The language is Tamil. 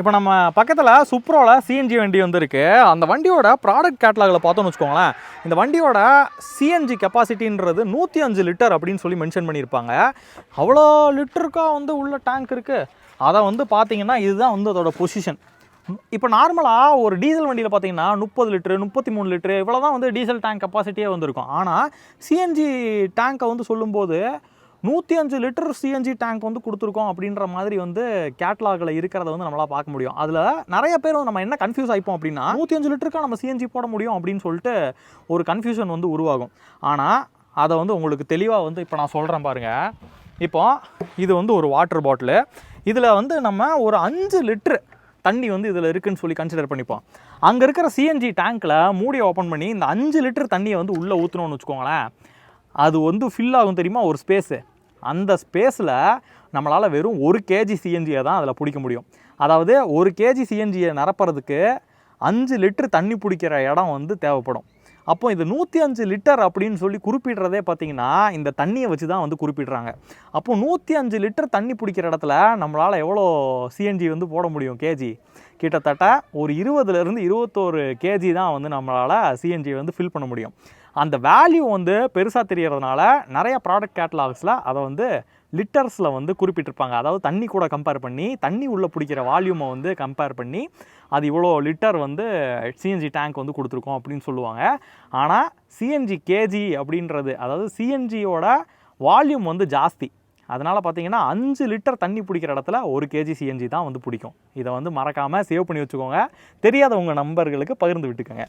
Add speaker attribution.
Speaker 1: இப்போ நம்ம பக்கத்தில் சுப்ரோவில் சிஎன்ஜி வண்டி வந்துருக்கு. அந்த வண்டியோட ப்ராடக்ட் கேட்லாகில் பார்த்தோம்னு வச்சுக்கோங்களேன் இந்த வண்டியோட சிஎன்ஜி கெப்பாசிட்டின்றது நூற்றி அஞ்சு லிட்டர் அப்படின்னு சொல்லி மென்ஷன் பண்ணியிருப்பாங்க. அவ்வளோ லிட்டருக்கா வந்து உள்ள டேங்க் இருக்குது அதை வந்து பார்த்தீங்கன்னா இதுதான் வந்து அதோட பொசிஷன் இப்போ நார்மலாக ஒரு டீசல் வண்டியில் பார்த்தீங்கன்னா முப்பது லிட்டரு முப்பத்தி மூணு லிட்டரு இவ்வளோ தான் வந்து டீசல் டேங்க் கெப்பாசிட்டியே வந்திருக்கும். ஆனால் சிஎன்ஜி டேங்கை வந்து சொல்லும்போது நூற்றி அஞ்சு லிட்டர் சிஎன்ஜி டேங்க் வந்து கொடுத்துருக்கோம் அப்படின்ற மாதிரி வந்து கேட்லாகில் இருக்கிறத வந்து நம்மளால் பார்க்க முடியும். அதில் நிறைய பேர் வந்து நம்ம என்ன கன்ஃபியூஸ் ஆகிப்போம் அப்படின்னா நூற்றி அஞ்சு லிட்டருக்கா நம்ம சிஎன்ஜி போட முடியும் அப்படின்னு சொல்லிட்டு ஒரு கன்ஃபியூஷன் வந்து உருவாகும். ஆனால் அதை வந்து உங்களுக்கு தெளிவாக வந்து இப்போ நான் சொல்கிறேன் பாருங்கள் இப்போ இது வந்து ஒரு வாட்டர் பாட்டிலு இதில் வந்து நம்ம ஒரு அஞ்சு லிட்ரு தண்ணி வந்து இதில் இருக்குன்னு சொல்லி கன்சிடர் பண்ணிப்போம். அங்கே இருக்கிற சிஎன்ஜி டேங்க்கில் மூடியை ஓப்பன் பண்ணி இந்த அஞ்சு லிட்டர் தண்ணியை வந்து உள்ளே ஊற்றணும்னு வச்சுக்கோங்களேன். அது வந்து ஃபில் ஆகும் தெரியுமா? ஒரு ஸ்பேஸு அந்த ஸ்பேஸில் நம்மளால் வெறும் ஒரு கேஜி சிஎன்ஜியை தான் அதில் பிடிக்க முடியும். அதாவது ஒரு கேஜி சிஎன்ஜியை நிரப்புறதுக்கு அஞ்சு லிட்டர் தண்ணி பிடிக்கிற இடம் வந்து தேவைப்படும். அப்போ இது நூற்றி அஞ்சு லிட்டர் அப்படின்னு சொல்லி குறிப்பிடுறதே பார்த்தீங்கன்னா இந்த தண்ணியை வச்சு தான் வந்து குறிப்பிடுறாங்க. அப்போது நூற்றி அஞ்சு லிட்டர் தண்ணி பிடிக்கிற இடத்துல நம்மளால் எவ்வளோ சிஎன்ஜி வந்து போட முடியும் கேஜி கிட்டத்தட்ட ஒரு இருபதுலேருந்து இருபத்தோரு கேஜி தான் வந்து நம்மளால் சிஎன்ஜி வந்து ஃபில் பண்ண முடியும். அந்த வேல்யூ வந்து பெருசாக தெரியறதுனால நிறைய ப்ராடக்ட் கேட்டலாக்ஸில் அதை வந்து லிட்டர்ஸில் வந்து குறிப்பிட்டிருப்பாங்க. அதாவது தண்ணி கூட கம்பேர் பண்ணி தண்ணி உள்ளே பிடிக்கிற வால்யூமை வந்து கம்பேர் பண்ணி அது இவ்வளோ லிட்டர் வந்து சிஎன்ஜி டேங்க் வந்து கொடுத்துருக்கோம் அப்படின்னு சொல்லுவாங்க. ஆனால் சிஎன்ஜி கேஜி அப்படின்றது அதாவது சிஎன்ஜியோட வால்யூம் வந்து ஜாஸ்தி. அதனால் பார்த்தீங்கன்னா அஞ்சு லிட்டர் தண்ணி பிடிக்கிற இடத்துல ஒரு கேஜி சிஎன்ஜி தான் வந்து பிடிக்கும். இதை வந்து மறக்காமல் சேவ் பண்ணி வச்சுக்கோங்க. தெரியாத உங்கள் நம்பர்களுக்கு பகிர்ந்து விட்டுக்கோங்க.